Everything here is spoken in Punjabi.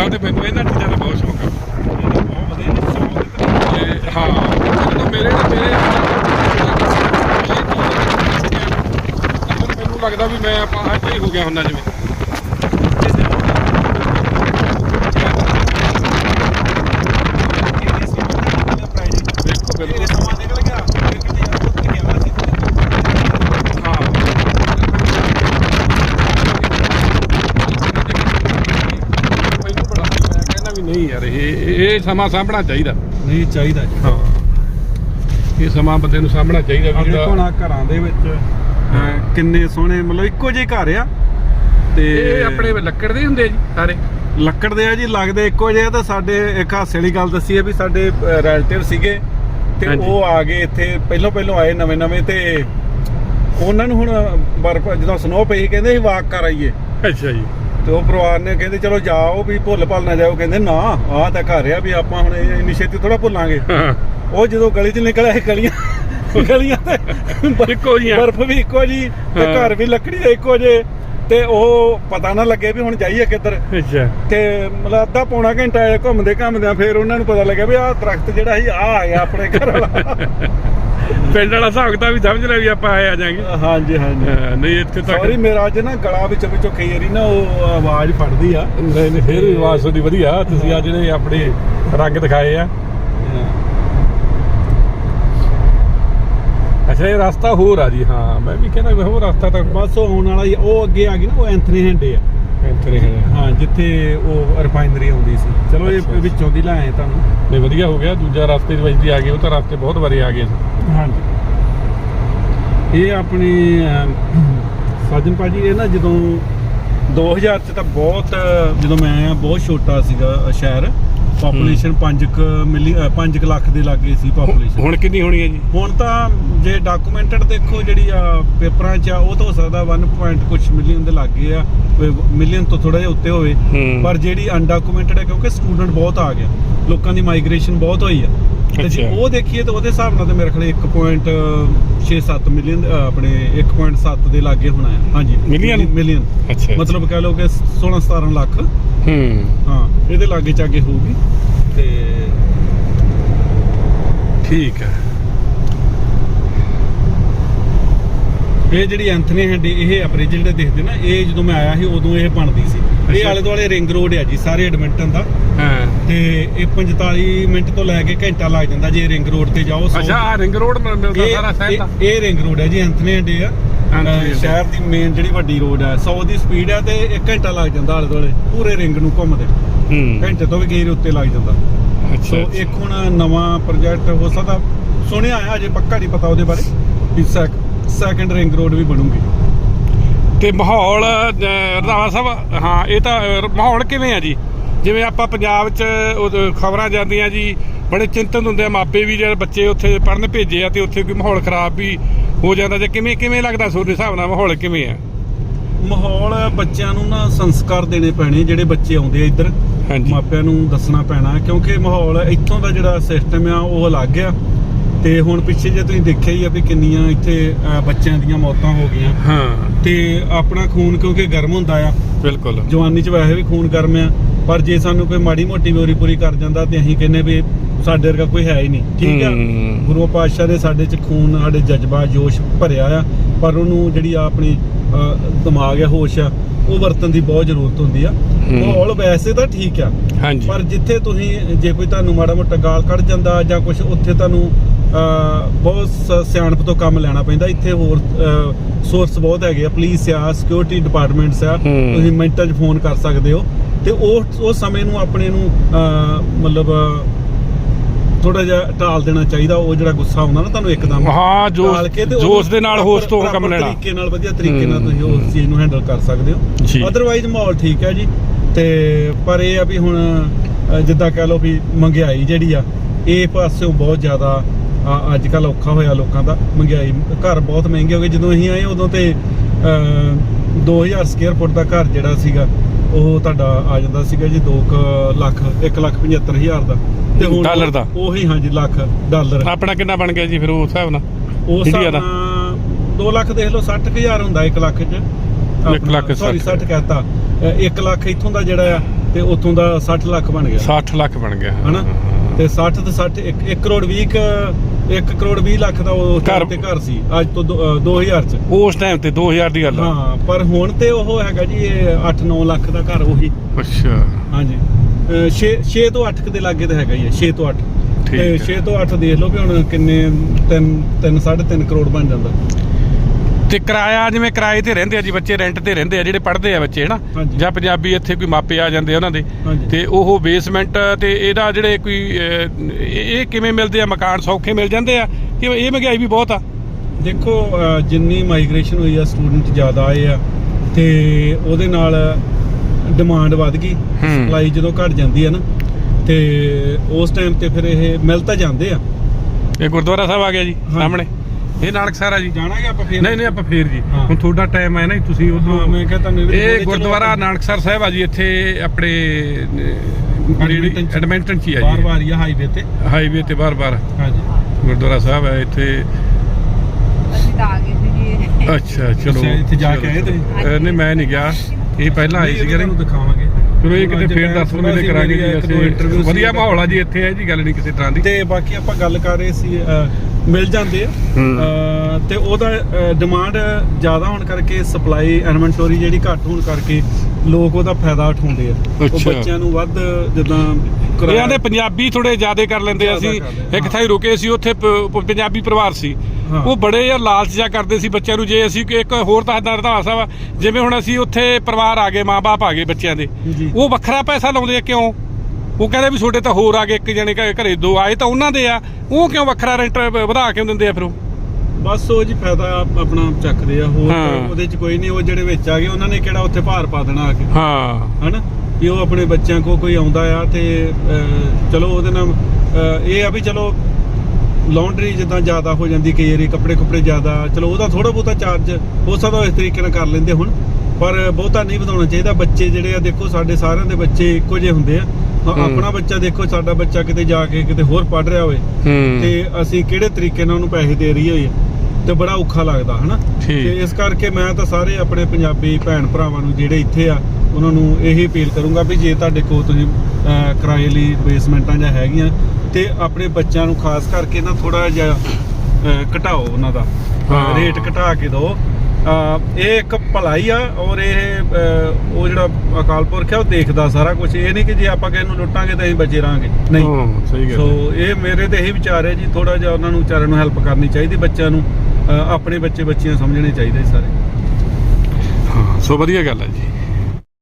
ਉਦਾਂ ਤੇ ਮੈਨੂੰ ਇਹਨਾਂ ਚੀਜ਼ਾਂ ਦਾ ਬਹੁਤ ਸ਼ੌਕ ਆ। ਬਹੁਤ ਵਧੀਆ ਜੀ ਸੌ ਤੇ ਹਾਂ ਜਦੋਂ ਮੇਰੇ ਮੇਰੇ ਮੈਨੂੰ ਲੱਗਦਾ ਵੀ ਮੈਂ ਆਪਾਂ ਅੱਜ ਹੀ ਹੋ ਗਿਆ ਹੁੰਦਾ ਜਿਵੇਂ ਬਿਲਕੁਲ ਬਿਲਕੁਲ ਸਮਾਂ ਨਿਕਲ ਗਿਆ ਫਿਰ ਕਿਤੇ ਯਾਰ ਉੱਥੇ ਗਿਆ ਵਾ ਸੀ ਹਾਂ ਮੈਨੂੰ ਬੜਾ ਮੈਂ ਕਹਿੰਦਾ ਵੀ ਨਹੀਂ ਯਾਰ ਇਹ ਇਹ ਸਮਾਂ ਸਾਂਭਣਾ ਚਾਹੀਦਾ। ਨਹੀਂ ਚਾਹੀਦਾ ਜੀ। ਹਾਂ। ਇਹ ਸਮਾਂ ਬੰਦੇ ਨੂੰ ਸਾਂਭਣਾ ਚਾਹੀਦਾ ਆ ਵੀ ਦੇਖੋ ਨਾ ਘਰਾਂ ਦੇ ਵਿੱਚ। ਅਹ, ਕਿੰਨੇ ਸੋਹਣੇ ਮਤਲਬ ਇੱਕੋ ਜਿਹੇ ਘਰ ਆ। ਤੇ ਇਹ ਆਪਣੇ ਲੱਕੜ ਦੇ ਹੀ ਹੁੰਦੇ ਜੀ ਸਾਰੇ। ਲੱਕੜ ਦੇ ਆ ਜੀ ਲੱਗਦੇ ਇੱਕੋ ਜਿਹੇ ਆ ਤੇ ਸਾਡੇ ਇੱਕ ਹਾਸੇ ਵਾਲੀ ਗੱਲ ਦੱਸੀ ਹੈ ਵੀ ਸਾਡੇ ਰਿਲੇਟਿਵ ਸੀਗੇ। ਤੇ ਹਾਂਜੀ। ਉਹ ਆ ਗਏ ਇੱਥੇ ਪਹਿਲੋਂ ਪਹਿਲੋਂ ਆਏ ਨਵੇਂ ਨਵੇਂ ਤੇ ਉਹਨਾਂ ਨੂੰ ਹੁਣ ਬਰਫ ਜਦੋਂ ਸਨੋ ਪਈ ਕਹਿੰਦੇ ਸੀ ਵਾਕ ਕਰ ਆਈਏ। ਅੱਛਾ ਜੀ। ਤੇ ਉਹ ਪਰਿਵਾਰ ਨੇ ਕਹਿੰਦੇ ਚਲੋ ਜਾਓ ਵੀ ਭੁੱਲ ਭੱਲ ਨਾ ਜਾਓ। ਕਹਿੰਦੇ ਨਾ ਆਹ ਤਾਂ ਘਰ ਆ ਵੀ ਆਪਾਂ ਹੁਣ ਇਹ ਇੰਨੀ ਛੇਤੀ ਥੋੜਾ ਭੁੱਲਾਂਗੇ ਉਹ ਜਦੋਂ ਗਲੀ 'ਚ ਨਿਕਲਿਆ ਇਹ ਗਲੀਆਂ ਗਲੀਆਂ ਤੇ ਇੱਕੋ ਜਿਹੀਆਂ। ਬਰਫ਼ ਵੀ ਇੱਕੋ ਜੀ ਤੇ। ਘਰ ਵੀ ਲੱਕੜੀ ਦੇ ਇੱਕੋ ਜੇ ਤੇ ਉਹ ਪਤਾ ਨਾ ਲੱਗੇ ਵੀ ਹੁਣ ਜਾਈਏ ਕਿੱਧਰ। ਅੱਛਾ। ਤੇ ਮਤਲਬ ਅੱਧਾ ਪੌਣਾ ਘੰਟਾ ਘੁੰਮਦੇ ਘੁੰਮਦਿਆਂ ਫਿਰ ਉਹਨਾਂ ਨੂੰ ਪਤਾ ਲੱਗਿਆ ਵੀ ਆਹ ਦਰਖਤ ਜਿਹੜਾ ਸੀ ਆਹ ਆ ਗਿਆ ਆਪਣੇ ਘਰ ਵਾਲਾ। ਪਿੰਡ ਵਾਲਾ ਹਿਸਾਬ ਕਿਤਾਬ ਵੀ ਸਮਝ ਲਿਆ ਵੀ ਆਪਾਂ ਆਏ ਆ ਜਾਾਂਗੇ। ਹਾਂਜੀ ਹਾਂਜੀ। ਨਹੀਂ ਇੱਥੇ ਤੱਕ ਸੌਰੀ ਮੇਰਾ ਅੱਜ ਨਾ ਗਲਾ ਵਿੱਚ ਵਿੱਚੋਂ ਕਈ ਵਾਰੀ ਨਾ ਉਹ ਆਵਾਜ਼ ਫੜਦੀ ਆ। ਨਹੀਂ ਨਹੀਂ ਫੇਰ ਵੀ ਆਵਾਜ਼ ਤੁਹਾਡੀ ਵਧੀਆ। ਤੁਸੀਂ ਆ ਜਿਹੜੇ ਆਪਣੇ ਰੰਗ ਦਿਖਾਏ ਆ। ਅੱਛਾ ਇਹ ਰਸਤਾ ਹੋਰ ਆ ਜੀ। ਹਾਂ ਮੈਂ ਵੀ ਕਹਿੰਦਾ ਹੋਰ ਰਸਤਾ ਤਾਂ ਬਸ ਉਹ ਆਉਣ ਵਾਲਾ ਹੀ। ਉਹ ਅੱਗੇ ਆ ਗਈ ਨਾ ਉਹ ਐਂਥਨੀ ਹੈਂਡੇ ਆ। ਇੱਥੇ ਹੈ ਹਾਂ ਜਿੱਥੇ ਉਹ ਰਿਫਾਈਨਰੀ ਆਉਂਦੀ ਸੀ। ਚਲੋ ਅੱਛਾ, ਇਹ ਅੱਛਾ। ਵਿੱਚੋਂ ਦੀ ਲਾਏ ਤੁਹਾਨੂੰ। ਨਹੀਂ ਵਧੀਆ ਹੋ ਗਿਆ। ਦੂਜਾ ਰਸਤੇ ਦੇ ਵਿੱਚ ਦੀ ਆ ਗਏ ਉਹ ਤਾਂ ਰਸਤੇ ਬਹੁਤ ਵਾਰੀ ਆ ਗਏ ਸੀ। ਹਾਂਜੀ। ਇਹ ਆਪਣੀ ਅਮ, ਸਾਜਨ ਭਾਜੀ ਇਹ ਨਾ ਜਦੋਂ 2000 ਚ ਤਾਂ ਬਹੁਤ ਜਦੋਂ ਮੈਂ ਆਇਆ ਬਹੁਤ ਛੋਟਾ ਸੀਗਾ ਸ਼ਹਿਰ। ਪਾਪੂਲੇਸ਼ਨ 5 ਮਿਲੀ 5 ਲੱਖ ਦੇ ਲਾਗੇ ਸੀ ਪਾਪੂਲੇਸ਼ਨ ਹੁਣ ਕਿੰਨੀ ਹੋਣੀ ਹੈ ਜੀ ਹੁਣ ਤਾਂ ਜੇ ਡਾਕੂਮੈਂਟਡ ਦੇਖੋ ਜਿਹੜੀ ਆ ਪੇਪਰਾਂ 'ਚ ਆ ਉਹ ਤਾਂ ਹੋ ਸਕਦਾ 1. point ਕੁਝ ਮਿਲੀਅਨ ਦੇ ਲਾਗੇ ਆ ਮਿਲੀਅਨ ਤੋਂ ਥੋੜਾ ਜਿਹਾ ਉੱਤੇ ਹੋਵੇ। ਪਰ ਜਿਹੜੀ ਅਨਡਾਕੂਮੈਂਟਡ ਹੈ ਕਿਉਂਕਿ ਸਟੂਡੈਂਟ ਬਹੁਤ ਆ ਗਿਆ ਲੋਕਾਂ ਦੀ ਮਾਈਗ੍ਰੇਸ਼ਨ ਬਹੁਤ ਹੋਈ ਆ ਤੇ ਜੇ। ਉਹ ਦੇਖੀਏ ਤਾਂ ਉਹਦੇ ਹਿਸਾਬ ਨਾਲ ਤਾਂ ਮੇਰੇ ਖਿਆਲ 1.67 ਮਿਲੀਅਨ ਆਪਣੇ 1.7 ਦੇ ਲਾਗੇ ਹੋਣਾ ਹੈ ਹਾਂਜੀ? ਮਿਲੀਅਨ ਅੱਛਾ ਮਤਲਬ ਕਹ ਲਓ ਕਿ 16 17 ਲੱਖ ਹੂੰ। ਹਾਂ ਇਹਦੇ ਲਾਗੇ ਚਾਗੇ ਹੋਊਗੀ। ਤੇ ਠੀਕ ਹੈ। ਇਹ ਜਿਹੜੀ ਐਂਥਨੀ ਹੈਂਡੀ ਇਹ ਬ੍ਰਿਜ ਜਿਹੜੇ ਦੇਖਦੇ ਨਾ ਇਹ ਜਦੋਂ ਮੈਂ ਆਇਆ ਸੀ ਉਦੋਂ ਇਹ ਬਣਦੀ ਸੀ। ਇਹ। ਆਲੇ ਦੁਆਲੇ ਰਿੰਗ ਰੋਡ ਹੈ ਜੀ ਸਾਰੇ ਐਡਮਿੰਟਨ ਦਾ। ਹਾਂ। ਤੇ ਇਹ 45 ਮਿੰਟ ਤੋਂ ਲੈ ਕੇ ਘੰਟਾ ਲੱਗ ਜਾਂਦਾ ਜੇ ਰਿੰਗ ਰੋਡ ਤੇ ਜਾਓ ਅੱਛਾ ਰਿੰਗ ਰੋਡ ਮਿਲਦਾ ਸਾਰਾ ਇਹ- ਇਹ ਰਿੰਗ ਰੋਡ ਹੈ ਜੀ ਐਂਥਨੀ ਹੈਂਡੀ ਆ। ਸ਼ਹਿਰ ਦੀ ਮੇਨ ਜਿਹੜੀ ਵੱਡੀ ਰੋਡ ਹੈ 100 ਦੀ ਸਪੀਡ ਹੈ ਤੇ 1 ਘੰਟਾ ਲੱਗ ਜਾਂਦਾ ਆਲੇ ਦੁਆਲੇ ਪੂਰੇ ਰਿੰਗ ਨੂੰ ਘੁੰਮਦੇ। ਹੂੰ। ਘੰਟੇ ਤੋਂ ਵੀ ਗੇਰ ਉੱਤੇ ਲੱਗ ਜਾਂਦਾ। ਸੋ ਅੱਛਾ। ਇੱਕ ਹੁਣ ਨਵਾਂ ਪ੍ਰੋਜੈਕਟ ਹੋ ਸਕਦਾ ਸੁਣਿਆ ਆ ਅਜੇ ਪੱਕਾ ਨਹੀਂ ਪਤਾ ਉਹਦੇ ਬਾਰੇ ਵੀ ਸੈਕੰਡ ਰਿੰਗ ਰੋਡ ਵੀ ਬਣੂਗੀ। ਤੇ ਮਾਹੌਲ ਅਹ, ਰੰਧਾਵਾ ਸਾਹਿਬ ਹਾਂ ਇਹ ਤਾਂ ਅਹ, ਮਾਹੌਲ ਕਿਵੇਂ ਆ ਜੀ? ਜਿਵੇਂ ਆਪਾਂ ਪੰਜਾਬ 'ਚ ਖਬਰਾਂ ਜਾਂਦੀਆਂ ਜੀ ਬੜੇ ਚਿੰਤਨ ਹੁੰਦੇ ਆ ਮਾਪੇ ਵੀ ਜਿਹੜੇ ਬੱਚੇ ਉੱਥੇ ਪੜਨ ਭੇਜੇ ਆ ਤੇ ਉੱਥੇ ਕੋਈ ਮਾਹੌਲ ਖਰਾਬ ਵੀ ਹੋ ਜਾਂਦਾ ਜੇ ਕਿਵੇਂ ਕਿਵੇਂ ਲੱਗਦਾ ਤੁਹਾਡੇ ਹਿਸਾਬ ਨਾਲ ਮਾਹੌਲ ਕਿਵੇਂ ਆ? ਮਾਹੌਲ ਬੱਚਿਆਂ ਨੂੰ ਨਾ ਸੰਸਕਾਰ ਦੇਣੇ ਪੈਣੇ ਜਿਹੜੇ ਬੱਚੇ ਆਉਂਦੇ ਆ ਇੱਧਰ। ਮਾਪਿਆਂ ਨੂੰ ਦੱਸਣਾ ਪੈਣਾ ਕਿਉਂਕਿ ਮਾਹੌਲ ਇੱਥੋਂ ਦਾ ਜਿਹੜਾ ਸਿਸਟਮ ਆ ਉਹ ਅਲੱਗ ਆ। ਤੇ ਹੁਣ ਪਿੱਛੇ ਜੇ ਤੁਸੀਂ ਦੇਖਿਆ ਹੀ ਆ ਵੀ ਕਿੰਨੀਆਂ ਇੱਥੇ ਬੱਚਿਆਂ ਦੀਆਂ ਮੌਤਾਂ ਹੋ ਗਈਆਂ। ਹਾਂ। ਤੇ ਆਪਣਾ ਖੂਨ ਕਿਉਂਕਿ ਗਰਮ ਹੁੰਦਾ ਆ। ਬਿਲਕੁਲ। ਜਵਾਨੀ 'ਚ ਵੈਸੇ ਵੀ ਖੂਨ ਗਰਮ ਆ। ਪਰ ਜੇ ਸਾਨੂੰ ਕੋਈ ਮਾੜੀ ਮੋਟੀ ਬੋਰੀ ਪੂਰੀ ਕਰ ਜਾਂਦਾ ਤੇ ਅਸੀਂ ਕਹਿੰਨੇ ਵੀ ਸਾਡੇ ਵਰਗਾ ਕੋਈ ਹੈ ਹੀ ਨਹੀਂ। ਠੀਕ ਆ? ਹੂੰ। ਗੁਰੂ ਪਾਤਸ਼ਾਹ ਨੇ ਸਾਡੇ 'ਚ ਖੂਨ ਸਾਡੇ ਜਜ਼ਬਾ ਜੋਸ਼ ਭਰਿਆ ਆ ਪਰ ਉਹਨੂੰ ਜਿਹੜੀ ਆ ਆਪਣੀ ਅਹ, ਦਿਮਾਗ ਆ ਹੋਸ਼ ਆ ਉਹ ਵਰਤਣ ਦੀ ਬਹੁਤ ਜ਼ਰੂਰਤ ਹੁੰਦੀ ਆ। ਮਾਹੌਲ ਵੈਸੇ ਤਾਂ ਠੀਕ ਆ ਹਾਂਜੀ। ਪਰ ਜਿੱਥੇ ਤੁਸੀਂ ਜੇ ਕੋਈ ਤੁਹਾਨੂੰ ਮਾੜਾ ਮੋਟਾ ਗਾਲ ਕੱਢ ਜਾਂਦਾ ਜਾਂ ਕੁਝ ਉੱਥੇ ਤੁਹਾਨੂੰ ਅਹ, ਬਹੁਤ ਸ- ਸਿਆਣਪ ਤੋਂ ਕੰਮ ਲੈਣਾ ਪੈਂਦਾ। ਇੱਥੇ ਹੋਰ ਸੋਰਸ ਬਹੁਤ ਹੈਗੇ ਆ ਪੁਲਿਸ ਆ ਸਿਕਿਉਰਿਟੀ ਡਿਪਾਰਟਮੈਂਟਸ ਆ ਹੂੰ। ਤੁਸੀਂ ਮਿੰਟਾਂ 'ਚ ਫੋਨ ਕਰ ਸਕਦੇ ਹੋ। ਤੇ ਉਹ ਉਹ ਸਮੇਂ ਨੂੰ ਆਪਣੇ ਨੂੰ ਮਤਲਬ ਥੋੜਾ ਜਿਹਾ ਟਾਲ ਦੇਣਾ ਚਾਹੀਦਾ ਉਹ ਜਿਹੜਾ ਗੁੱਸਾ ਆਉਂਦਾ ਨਾ ਤੁਹਾਨੂੰ ਇੱਕਦਮ ਹਾਂ ਜੋਸ਼ ਦੇ ਨਾਲ ਹੋਸ਼ ਤੋਂ ਕੰਮ ਲੈਣਾ। ਤਰੀਕੇ ਨਾਲ ਵਧੀਆ ਤਰੀਕੇ ਨਾਲ। ਤੁਸੀਂ ਉਸ ਚੀਜ਼ ਨੂੰ ਹੈਂਡਲ ਕਰ ਸਕਦੇ। ਹੋ। ਅਦਰਵਾਈਜ਼ ਮਾਹੌਲ ਠੀਕ ਹੈ ਜੀ। ਤੇ ਪਰ ਇਹ ਆ ਵੀ ਹੁਣ ਜਿੱਦਾਂ ਕਹਿ ਲਓ ਵੀ ਮਹਿੰਗਾਈ ਜਿਹੜੀ ਆ ਇਹ ਪਾਸਿਓਂ ਬਹੁਤ ਜ਼ਿਆਦਾ ਅੱਜ ਕੱਲ ਔਖਾ ਹੋਇਆ ਲੋਕਾਂ ਦਾ। ਮਹਿੰਗਾਈ ਘਰ ਬਹੁਤ ਮਹਿੰਗੇ ਹੋ ਗਏ। ਜਦੋਂ ਅਸੀਂ ਆਏ ਉਦੋਂ ਤੇ ਅ, 2000 ਸਕੁਅਰ ਫੁੱਟ ਦਾ ਘਰ ਜਿਹੜਾ ਸੀਗਾ ਉਹ ਤੁਹਾਡਾ ਆ ਜਾਂਦਾ ਸੀਗਾ ਜੀ 2 ਲੱਖ 1 ਲੱਖ 75 ਹਜ਼ਾਰ ਦਾ। ਤੇ ਹੁਣ ਡਾਲਰ ਦਾ? ਉਹੀ ਹਾਂਜੀ ਲੱਖ ਡਾਲਰ। ਆਪਣਾ ਕਿੰਨਾ ਬਣ ਗਿਆ ਜੀ ਫਿਰ ਉਸ ਹਿਸਾਬ ਨਾਲ? ਉਸ ਹਿਸਾਬ? ਨਾਲ 2 ਲੱਖ ਦੇਖ ਲਓ 60000 ਹੁੰਦਾ 1 ਲੱਖ ਚ। ਇੱਕ ਲੱਖ ਸੌਰੀ ਸੱਠ। 60 ਕਹਤਾ 1 ਲੱਖ ਇੱਥੋਂ ਦਾ ਜਿਹੜਾ ਆ ਤੇ ਉੱਥੋਂ ਦਾ 60 ਲੱਖ ਬਣ ਗਿਆ। 60 ਲੱਖ ਬਣ ਗਿਆ। ਹਨਾ? ਤੇ 60 ਤੇ 60 1 ਕਰੋੜ 20 ਕ 1 ਕਰੋੜ 20 ਲੱਖ ਦਾ ਉਹ ਘਰ- ਤੇ ਘਰ ਸੀ ਅੱਜ ਤੋਂ 2000 ਚ। ਉਸ ਟਾਈਮ ਤੇ 2000 ਦੀ ਗੱਲ ਆ। ਹਾਂ ਪਰ ਹੁਣ ਤੇ ਉਹ ਹੈਗਾ ਜੀ ਇਹ 8-9 ਲੱਖ ਦਾ ਘਰ ਉਹੀ। ਅੱਛਾ। ਹਾਂਜੀ। 6 6 ਤੋਂ 8 ਦੇ ਲਾਗੇ ਤਾਂ ਹੈਗਾ ਹੀ ਹੈ 6 ਤੋਂ 8 ਠੀਕ ਤੇ ਹੈ। 6 ਤੋਂ 8 ਦੇਖ ਲਓ ਵੀ ਹੁਣ ਕਿੰਨੇ 3 3 3.5 ਕਰੋੜ ਬਣ ਜਾਂਦਾ। ਤੇ ਕਿਰਾਇਆ ਜਿਵੇਂ ਕਿਰਾਏ ਤੇ ਰਹਿੰਦੇ ਆ ਜੀ ਬੱਚੇ ਰੈਂਟ ਤੇ ਰਹਿੰਦੇ ਆ ਜਿਹੜੇ ਪੜ੍ਹਦੇ ਆ ਬੱਚੇ ਹਨਾ ਹਾਂਜੀ। ਜਾਂ ਪੰਜਾਬੀ ਇੱਥੇ ਕੋਈ ਮਾਪੇ ਆ ਜਾਂਦੇ ਆ ਉਹਨਾਂ ਦੇ ਹਾਂਜੀ। ਤੇ ਉਹ ਬੇਸਮੈਂਟ ਤੇ ਇਹਦਾ ਜਿਹੜੇ ਕੋਈ ਅਹ, ਇਹ ਇਹ ਕਿਵੇਂ ਮਿਲਦੇ ਆ ਮਕਾਨ ਸੌਖੇ ਮਿਲ ਜਾਂਦੇ ਆ ਕਿ ਇਹ ਮਹਿੰਗਾਈ ਵੀ ਬਹੁਤ ਆ ਦੇਖੋ ਅਹ, ਜਿੰਨੀ ਮਾਈਗ੍ਰੇਸ਼ਨ ਹੋਈ ਆ ਸਟੂਡੈਂਟ ਜ਼ਿਆਦਾ ਆਏ ਆ ਤੇ ਉਹਦੇ ਨਾਲ ਡਿਮਾਂਡ ਵੱਧ ਗਈ ਹੂੰ। ਸਪਲਾਈ ਜਦੋਂ ਘਟ ਜਾਂਦੀ ਹੈ ਨਾ ਤੇ ਉਸ ਟਾਈਮ ਤੇ ਫਿਰ ਇਹ ਮਿਲ ਤਾਂ ਜਾਂਦੇ ਆ ਇਹ ਗੁਰਦੁਆਰਾ ਸਾਹਿਬ ਆ ਗਿਆ ਜੀ। ਸਾਹਮਣੇ ਇਹ ਨਾਨਕ ਸਾਹਿਬ ਆ ਜੀ ਜਾਣਾਗੇ ਆਪਾਂ ਫਿਰ? ਨਹੀਂ ਨਹੀਂ ਆਪਾਂ ਫੇਰ ਜੀ। ਹਾਂ। ਹੁਣ ਤੁਹਾਡਾ ਟਾਈਮ ਹੈ ਨਾ ਜੀ, ਤੁਸੀਂ ਹਾਂ ਉਧਰੋਂ ਮੈਂ ਕਿਹਾ ਤੁਹਾਨੂੰ ਵੀ ਇਹ ਚਲੋ ਗੁਰਦੁਆਰਾ ਆਪਾਂ ਨਾਨਕਸਰ ਸਾਹਿਬ ਆ ਜੀ ਇੱਥੇ ਆਪਣੇ ਐਡਮਿੰਟਨ ਚ- ਐਡਮਿੰਟਨ ਚ ਹੀ ਆ ਬਾਰ ਜੀ ਬਾਰ ਹੀ ਹਾਈਵੇ ਤੇ? ਹਾਈਵੇ ਤੇ ਬਾਰ-ਬਾਰ ਹਾਂਜੀ। ਗੁਰਦੁਆਰਾ ਸਾਹਿਬ ਹੈ ਇੱਥੇ। ਅਸੀਂ ਤਾਂ ਆ ਗਏ ਸੀ ਜੀ। ਅੱਛਾ ਚਲੋ। ਅੱਛਾ, ਇੱਥੇ ਜਾ ਕੇ ਆਏ ਤੁਸੀਂ? ਨਹੀਂ ਮੈਂ ਨਹੀਂ ਗਿਆ। ਇਹ ਪਹਿਲਾਂ ਆਈ ਸੀ ਤੁਹਾਨੂੰ ਦਿਖਾਵਾਂਗੇ। ਚਲੋ ਇਹ ਕਿਤੇ ਫੇਰ ਦਰਸ਼ਨ ਸੀ ਕਰਾਂਗੇ ਜੀ ਅਸੀਂ। ਵਧੀਆ ਤੇ- ਮਾਹੌਲ ਆ ਜੀ ਇੱਥੇ ਹੈ ਜੀ ਗੱਲ ਨਹੀਂ ਕਿਸੇ ਤਰ੍ਹਾਂ ਦੀ। ਤੇ ਬਾਕੀ ਆਪਾਂ ਗੱਲ ਕਰ ਰਹੇ ਸੀ ਅਹ, ਮਿਲ ਜਾਂਦੇ ਆ। ਅਹ, ਤੇ ਉਹਦਾ ਡਿਮਾਂਡ ਜ਼ਿਆਦਾ ਹੋਣ ਕਰਕੇ ਸਪਲਾਈ ਇਨਵੈਂਟਰੀ ਜਿਹੜੀ ਘੱਟ ਹੋਣ ਕਰਕੇ ਲੋਕ ਉਹਦਾ ਫਾਇਦਾ ਉਠਾਉਂਦੇ ਆ ਉਹ ਅੱਛਾ। ਬੱਚਿਆਂ ਨੂੰ ਵੱਧ ਜਿੱਦਾਂ ਇਹ ਕਿਰਾਇਆ- ਆਂਦੇ ਪੰਜਾਬੀ ਥੋੜੇ ਜ਼ਿਆਦੇ ਕਰ ਲੈਂਦੇ ਆ ਅਸੀਂ ਜ਼ਿਆਦਾ ਇੱਕ ਹਾਂ। ਥਾਈ ਰੁਕੇ ਸੀ ਉੱਥੇ ਪ- ਪ- ਪੰਜਾਬੀ ਪਰਿਵਾਰ ਸੀ ਹਾਂ। ਉਹ ਬੜੇ ਯਾਰ ਲਾਲਚ ਜਾ ਕਰਦੇ ਸੀ ਬੱਚਿਆਂ ਨੂੰ ਜੇ ਅਸੀਂ ਕਿ ਇੱਕ ਹੋਰ ਦੱਸਦਾ ਰਧਾਵਾ ਸਾਹਿਬ ਜਿਵੇਂ ਹੁਣ ਅਸੀਂ ਉੱਥੇ ਪਰਿਵਾਰ ਆ ਗਏ ਮਾਪੇ ਆ ਗਏ ਬੱਚਿਆਂ ਦੇ ਜੀ। ਉਹ ਵੱਖਰਾ ਪੈਸਾ ਲਾਉਂਦੇ ਆ ਕਿਉਂ ਉਹ ਕਹਿੰਦੇ ਵੀ ਛੋਟੇ ਤਾਂ ਹੋਰ ਆ ਗਏ ਇੱਕ ਜਣੇ ਘਰੇ ਦੋ ਆਏ ਤਾਂ ਉਹਨਾਂ ਦੇ ਆ। ਉਹ ਕਿਉਂ ਵੱਖਰਾ ਰੈਂਟ ਵਧਾ ਕੇ ਦਿੰਦੇ ਆ ਫਿਰ ਉਹ? ਬਸ ਉਹ ਜੀ ਫਾਇਦਾ ਆਪਣਾ ਚੱਕਦੇ ਆ ਹੋਰ ਉਹਦੇ ਚ ਕੋਈ ਨਹੀਂ ਉਹ ਜਿਹੜੇ ਵਿੱਚ ਆ ਗਏ ਉਹਨਾਂ ਨੇ ਕਿਹੜਾ ਉੱਥੇ ਭਾਰ ਪਾ ਦੇਣਾ ਆ ਕੇ। ਹਾਂ। ਹਨਾ? ਵੀ ਉਹ ਆਪਣੇ ਬੱਚਿਆਂ ਕੋ ਕੋਈ ਆਉਂਦਾ ਆ ਤੇ ਚਲੋ ਉਹਦੇ ਨਾਲ ਇਹ ਆ ਵੀ ਚਲੋ ਲਾਉਂਡਰੀ ਜਿੱਦਾਂ ਜ਼ਿਆਦਾ ਹੋ ਜਾਂਦੀ ਕਈ ਵਾਰੀ ਕੱਪੜੇ ਕੁਪੜੇ ਜ਼ਿਆਦਾ ਚਲੋ ਉਹਦਾ ਥੋੜਾ ਬਹੁਤਾ ਚਾਰਜ ਹੋ ਸਕਦਾ ਇਸ ਤਰੀਕੇ ਨਾਲ ਕਰ ਲੈਂਦੇ ਹੁਣ ਪਰ ਬਹੁਤਾ ਨਹੀਂ ਵਧਾਉਣਾ ਚਾਹੀਦਾ। ਬੱਚੇ ਜਿਹੜੇ ਆ ਦੇਖੋ ਸਾਡੇ ਸਾਰਿਆਂ ਦੇ ਬੱਚੇ ਇੱਕੋ ਜਿਹੇ ਹੁੰਦੇ ਆ। ਆਪਣਾ ਬੱਚਾ ਦੇਖੋ ਸਾਡਾ ਬੱਚਾ ਕਿਤੇ ਜਾ ਕੇ ਕਿਤੇ ਹੋਰ ਪੜ ਰਿਹਾ ਹੋਵੇ ਤੇ ਅਸੀਂ ਕਿਹੜੇ ਤਰੀਕੇ ਨਾਲ ਉਹਨੂੰ ਪੈਸੇ ਦੇ ਰਹੀ ਹੋਈਏ ਤੇ ਬੜਾ ਔਖਾ ਲੱਗਦਾ ਹਨਾ। ਤੇ ਇਸ ਕਰਕੇ ਮੈਂ ਤਾਂ ਸਾਰੇ ਆਪਣੇ ਪੰਜਾਬੀ ਭੈਣ ਭਰਾਵਾਂ ਨੂੰ ਜਿਹੜੇ ਇੱਥੇ ਆ ਉਹਨਾਂ ਨੂੰ ਇਹੀ ਅਪੀਲ ਕਰੂੰਗਾ ਵੀ ਜੇ ਤੁਹਾਡੇ ਕੋਲ ਤੁਸੀਂ ਕਿਰਾਏ ਲਈ ਬੇਸਮੈਂਟਾਂ ਜਾਂ ਹੈਗੀਆਂ ਤੇ ਆਪਣੇ ਬੱਚਿਆਂ ਨੂੰ ਖਾਸ ਕਰਕੇ ਨਾ ਥੋੜਾ ਜਿਹਾ ਘਟਾਓ ਉਹਨਾਂ ਦਾ। ਰੇਟ ਘਟਾ ਕੇ ਦਿਓ। ਅਹ, ਇਹ ਇੱਕ ਭਲਾਈ ਆ ਔਰ ਇਹ ਉਹ ਜਿਹੜਾ ਅਕਾਲ ਪੁਰਖ ਹੈ ਉਹ ਦੇਖਦਾ ਸਾਰਾ ਕੁਝ ਇਹ ਨਹੀਂ ਕਿ ਜੇ ਆਪਾਂ ਕਿਸੇ ਨੂੰ ਲੁੱਟਾਂਗੇ ਤਾਂ ਅਸੀਂ ਬਚੇ ਰਾਂਗੇ ਨਹੀਂ। ਹਾਂ, ਸਹੀ ਗੱਲ ਸੋ। ਇਹ ਮੇਰੇ ਤੇ ਇਹੀ ਵਿਚਾਰ ਹੈ ਜੀ ਥੋੜਾ ਜਿਹਾ ਉਹਨਾਂ ਨੂੰ ਵਿਚਾਰਿਆਂ ਨੂੰ ਹੈਲਪ ਕਰਨੀ ਚਾਹੀਦੀ ਬੱਚਿਆਂ ਨੂੰ ਆਪਣੇ ਬੱਚੇ ਬੱਚੀਆਂ ਸਮਝਣੇ ਚਾਹੀਦੇ ਸਾਰੇ। ਹਾਂ ਸੋ ਵਧੀਆ ਗੱਲ ਹੈ ਜੀ।